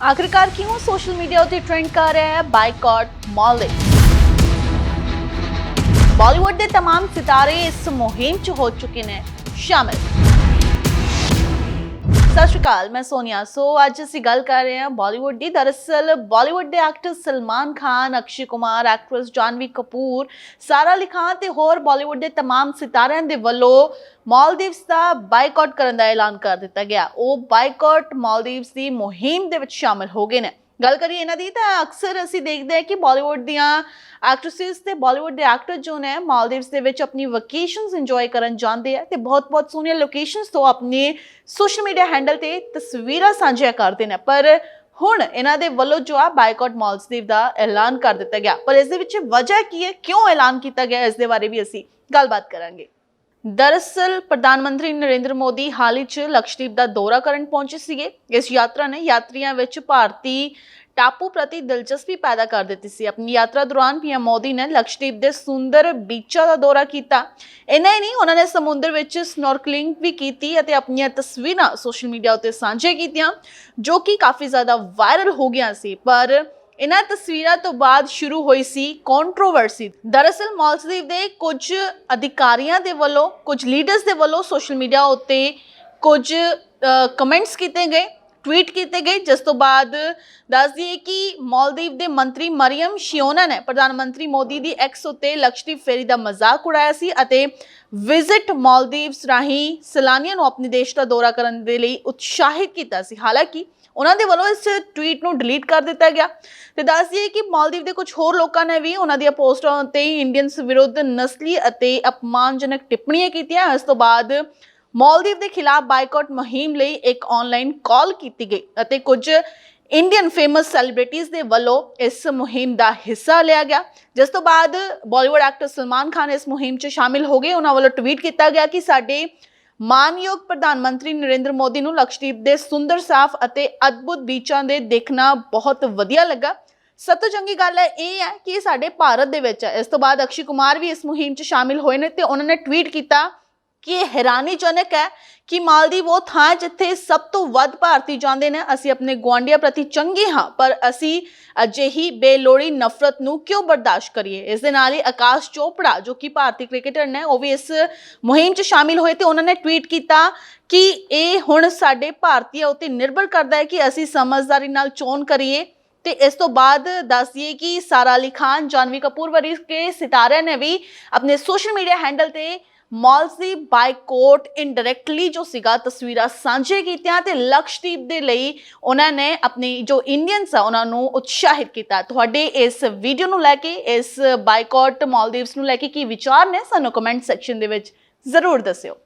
ਆਖਿਰਕਾਰ ਕਿਉਂ social media ਉੱਤੇ ਟ੍ਰੈਂਡ ਕਰ ਰਿਹਾ ਹੈ ਬਾਈਕਾਟ ਮਾਲਦੀਵ ਬਾਲੀਵੁੱਡ ਦੇ तमाम ਸਿਤਾਰੇ ਇਸ ਮੁਹਿੰਮ 'ਚ ਹੋ ਚੁੱਕੇ ਨੇ ਸ਼ਾਮਿਲ ਸਤਿ ਸ਼੍ਰੀ ਅਕਾਲ, ਮੈਂ ਸੋਨੀਆ। ਸੋ ਅੱਜ ਅਸੀਂ ਗੱਲ ਕਰ ਰਹੇ ਹਾਂ ਬਾਲੀਵੁੱਡ ਦੀ। ਦਰਅਸਲ ਬਾਲੀਵੁੱਡ ਦੇ ਐਕਟਰ ਸਲਮਾਨ ਖਾਨ, ਅਕਸ਼ੇ ਕੁਮਾਰ ਐਕਟਰਸ ਜਾਨਵੀ ਕਪੂਰ, ਸਾਰਾ ਅਲੀ ਖਾਨ ਤੇ ਹੋਰ ਬਾਲੀਵੁੱਡ ਦੇ ਤਮਾਮ ਸਿਤਾਰਿਆਂ ਦੇ ਵੱਲੋਂ ਮਾਲਦੀਵਸ ਦਾ ਬਾਈਕਾਟ ਕਰਨ ਦਾ ਐਲਾਨ ਕਰ ਦਿੱਤਾ ਗਿਆ। ਉਹ ਬਾਈਕਾਟ ਮਾਲਦੀਵਸ ਦੀ ਮੁਹਿੰਮ ਦੇ ਵਿੱਚ ਸ਼ਾਮਲ ਹੋ ਗਏ ਨੇ। ਗੱਲ ਕਰੀਏ ਇਹਨਾਂ ਦੀ, ਤਾਂ ਅਕਸਰ ਅਸੀਂ ਦੇਖਦੇ ਹਾਂ ਕਿ ਬਾਲੀਵੁੱਡ ਦੀਆਂ ਐਕਟ੍ਰੈਸਸ ਤੇ ਬਾਲੀਵੁੱਡ ਦੇ ਐਕਟਰ ਜੋ ਨੇ ਮਾਲਦੀਵਸ ਦੇ ਵਿੱਚ ਆਪਣੀ ਵਕੇਸ਼ਨਸ ਇੰਜੋਏ ਕਰਨ ਜਾਂਦੇ ਆ ਤੇ ਬਹੁਤ-ਬਹੁਤ ਸੋਹਣੀਆਂ ਲੋਕੇਸ਼ਨਸ ਤੋਂ ਆਪਣੇ ਸੋਸ਼ਲ ਮੀਡੀਆ ਹੈਂਡਲ ਤੇ ਤਸਵੀਰਾਂ ਸਾਂਝੀਆਂ ਕਰਦੇ ਨੇ। ਪਰ ਹੁਣ ਇਹਨਾਂ ਦੇ ਵੱਲੋਂ ਜੋ ਆ ਬਾਈਕਾਟ ਮਾਲਦੀਵ ਦਾ ਐਲਾਨ ਕਰ ਦਿੱਤਾ ਗਿਆ। ਪਰ ਇਸ ਦੇ ਵਿੱਚ ਵਜ੍ਹਾ ਕੀ ਹੈ? ਕਿਉਂ ਐਲਾਨ ਕੀਤਾ ਗਿਆ? ਇਸ ਦੇ ਬਾਰੇ ਵੀ ਅਸੀਂ ਗੱਲਬਾਤ ਕਰਾਂਗੇ। ਦਰਅਸਲ, ਪ੍ਰਧਾਨ ਮੰਤਰੀ ਨਰਿੰਦਰ ਮੋਦੀ ਹਾਲ ਹੀ 'ਚ ਲਕਸ਼ਦੀਪ ਦਾ ਦੌਰਾ ਕਰਨ ਪਹੁੰਚੇ ਸੀਗੇ। ਇਸ ਯਾਤਰਾ ਨੇ ਯਾਤਰੀਆਂ ਵਿੱਚ ਭਾਰਤੀ ਟਾਪੂ ਪ੍ਰਤੀ ਦਿਲਚਸਪੀ ਪੈਦਾ ਕਰ ਦਿੱਤੀ ਸੀ। ਆਪਣੀ ਯਾਤਰਾ ਦੌਰਾਨ ਪੀਐਮ ਮੋਦੀ ਨੇ ਲਕਸ਼ਦੀਪ ਦੇ ਸੁੰਦਰ ਬੀਚਾਂ ਦਾ ਦੌਰਾ ਕੀਤਾ। ਇੰਨਾ ਹੀ ਨਹੀਂ, ਉਹਨਾਂ ਨੇ ਸਮੁੰਦਰ ਵਿੱਚ ਸਨੋਰਕਲਿੰਗ ਵੀ ਕੀਤੀ ਅਤੇ ਆਪਣੀਆਂ ਤਸਵੀਰਾਂ ਸੋਸ਼ਲ ਮੀਡੀਆ ਉੱਤੇ ਸਾਂਝੇ ਕੀਤੀਆਂ, ਜੋ ਕਿ ਕਾਫੀ ਜ਼ਿਆਦਾ ਵਾਇਰਲ ਹੋ ਗਿਆ ਸੀ। ਪਰ ਇਹਨਾਂ ਤਸਵੀਰਾਂ ਤੋਂ ਬਾਅਦ ਸ਼ੁਰੂ ਹੋਈ ਸੀ ਕੰਟਰੋਵਰਸੀ ਦਰਅਸਲ ਮਾਲਦੀਵ ਦੇ ਕੁਝ ਅਧਿਕਾਰੀਆਂ ਦੇ ਵੱਲੋਂ, ਕੁਝ ਲੀਡਰਸ ਦੇ ਵੱਲੋਂ ਸੋਸ਼ਲ ਮੀਡੀਆ ਉੱਤੇ ਕੁਝ ਕਮੈਂਟਸ ਕੀਤੇ ਗਏ ਟਵੀਟ ਕੀਤੇ ਗਏ। ਜਿਸ ਤੋਂ ਬਾਅਦ ਦੱਸ ਦਈਏ ਕਿ ਮਾਲਦੀਵ ਦੇ ਮੰਤਰੀ ਮਰੀਮ ਸ਼ਿਓਨਾ ਨੇ ਪ੍ਰਧਾਨ ਮੰਤਰੀ ਮੋਦੀ ਦੀ ਐਕਸ ਉੱਤੇ ਲਕਸ਼ਦੀਪ ਫੇਰੀ ਦਾ ਮਜ਼ਾਕ ਉਡਾਇਆ ਸੀ ਅਤੇ ਵਿਜ਼ਿਟ ਮਾਲਦੀਵਸ ਰਾਹੀਂ ਸੈਲਾਨੀਆਂ ਨੂੰ ਆਪਣੇ ਦੇਸ਼ ਦਾ ਦੌਰਾ ਕਰਨ ਦੇ ਲਈ ਉਤਸ਼ਾਹਿਤ ਕੀਤਾ ਸੀ। ਹਾਲਾਂਕਿ ਉਹਨਾਂ ਦੇ ਵੱਲੋਂ ਇਸ ਟਵੀਟ ਨੂੰ ਡਿਲੀਟ ਕਰ ਦਿੱਤਾ ਗਿਆ ਤੇ ਦੱਸ ਦਈਏ ਕਿ ਮਾਲਦੀਵ ਦੇ ਕੁਝ ਹੋਰ ਲੋਕਾਂ ਨੇ ਵੀ ਉਹਨਾਂ ਦੀਆਂ ਪੋਸਟਾਂ ਉੱਤੇ ਇੰਡੀਅਨਸ ਵਿਰੁੱਧ ਨਸਲੀ ਅਤੇ ਅਪਮਾਨਜਨਕ ਟਿੱਪਣੀਆਂ ਕੀਤੀਆਂ। ਇਸ ਤੋਂ ਬਾਅਦ ਮਾਲਦੀਵ ਦੇ ਖਿਲਾਫ ਬਾਈਕਾਟ ਮੁਹਿੰਮ ਲਈ ਇੱਕ ਆਨਲਾਈਨ ਕਾਲ ਕੀਤੀ ਗਈ ਅਤੇ ਕੁਝ ਇੰਡੀਅਨ ਫੇਮਸ ਸੈਲੀਬ੍ਰਿਟੀਜ਼ ਦੇ ਵੱਲੋਂ ਇਸ ਮੁਹਿੰਮ ਦਾ ਹਿੱਸਾ ਲਿਆ ਗਿਆ। ਜਿਸ ਤੋਂ ਬਾਅਦ ਬਾਲੀਵੁੱਡ ਐਕਟਰ ਸਲਮਾਨ ਖਾਨ ਇਸ ਮੁਹਿੰਮ 'ਚ ਸ਼ਾਮਿਲ ਹੋ ਗਏ। ਉਹਨਾਂ ਵੱਲੋਂ ਟਵੀਟ ਕੀਤਾ ਗਿਆ ਕਿ ਸਾਡੇ ਮਾਨਯੋਗ ਪ੍ਰਧਾਨ ਮੰਤਰੀ ਨਰਿੰਦਰ ਮੋਦੀ ਨੂੰ ਲਕਸ਼ਦੀਪ ਦੇ ਸੁੰਦਰ, ਸਾਫ਼ ਅਤੇ ਅਦਭੁਤ ਬੀਚਾਂ ਦੇ ਦੇਖਣਾ ਬਹੁਤ ਵਧੀਆ ਲੱਗਾ। ਸਭ ਤੋਂ ਚੰਗੀ ਗੱਲ ਹੈ, ਇਹ ਹੈ ਕਿ ਇਹ ਸਾਡੇ ਭਾਰਤ ਦੇ ਵਿੱਚ ਹੈ। ਇਸ ਤੋਂ ਬਾਅਦ ਅਕਸ਼ੀ ਕੁਮਾਰ ਵੀ ਇਸ ਮੁਹਿੰਮ 'ਚ ਸ਼ਾਮਿਲ ਹੋਏ ਨੇ ਤੇ ਉਹਨਾਂ ਨੇ ਟਵੀਟ ਕੀਤਾ ਕਿ ਇਹ ਹੈਰਾਨੀਜਨਕ ਹੈ ਕਿ ਮਾਲਦੀਵ ਉਹ ਥਾਂ ਹੈ ਜਿੱਥੇ ਸਭ ਤੋਂ ਵੱਧ ਭਾਰਤੀ ਜਾਂਦੇ ਨੇ। ਅਸੀਂ ਆਪਣੇ ਗੁਆਂਢੀਆਂ ਪ੍ਰਤੀ ਚੰਗੇ ਹਾਂ, ਪਰ ਅਸੀਂ ਅਜਿਹੀ ਬੇਲੋੜੀ ਨਫ਼ਰਤ ਨੂੰ ਕਿਉਂ ਬਰਦਾਸ਼ਤ ਕਰੀਏ? ਇਸ ਦੇ ਨਾਲ ਹੀ ਆਕਾਸ਼ ਚੋਪੜਾ, ਜੋ ਕਿ ਭਾਰਤੀ ਕ੍ਰਿਕਟਰ ਨੇ, ਉਹ ਵੀ ਇਸ ਮੁਹਿੰਮ 'ਚ ਸ਼ਾਮਿਲ ਹੋਏ ਤੇ ਉਹਨਾਂ ਨੇ ਟਵੀਟ ਕੀਤਾ ਕਿ ਇਹ ਹੁਣ ਸਾਡੇ ਭਾਰਤੀਆਂ ਉੱਤੇ ਨਿਰਭਰ ਕਰਦਾ ਹੈ ਕਿ ਅਸੀਂ ਸਮਝਦਾਰੀ ਨਾਲ ਚੋਣ ਕਰੀਏ। ਤੇ ਇਸ ਤੋਂ ਬਾਅਦ ਦੱਸ ਦਈਏ ਕਿ ਸਾਰਾ ਅਲੀ ਖਾਨ, ਜਾਨਵੀ ਕਪੂਰ ਵਰੀ ਸਿਤਾਰਿਆਂ ਨੇ ਵੀ ਆਪਣੇ ਸੋਸ਼ਲ ਮੀਡੀਆ ਹੈਂਡਲ ਤੇ ਮਾਲਸ ਬਾਈਕੋਟ ਇਨਡਾਇਰੈਕਟਲੀ ਜੋ ਸੀਗਾ ਤਸਵੀਰਾਂ ਸਾਂਝੇ ਕੀਤੀਆਂ ਤੇ ਲਕਸ਼ਦੀਪ ਦੇ ਲਈ ਉਹਨਾਂ ਨੇ ਆਪਣੀ ਜੋ ਇੰਡੀਅਨਸ ਆ, ਉਹਨਾਂ ਨੂੰ ਉਤਸ਼ਾਹਿਤ ਕੀਤਾ। ਤੁਹਾਡੇ ਇਸ ਵੀਡੀਓ ਨੂੰ ਲੈ ਕੇ, ਇਸ ਬਾਈਕੋਟ ਮਾਲਦੀਵਸ ਨੂੰ ਲੈ ਕੇ ਕੀ ਵਿਚਾਰ ਨੇ ਸਾਨੂੰ ਕਮੈਂਟ ਸੈਕਸ਼ਨ ਦੇ ਵਿੱਚ ਜ਼ਰੂਰ ਦੱਸਿਓ।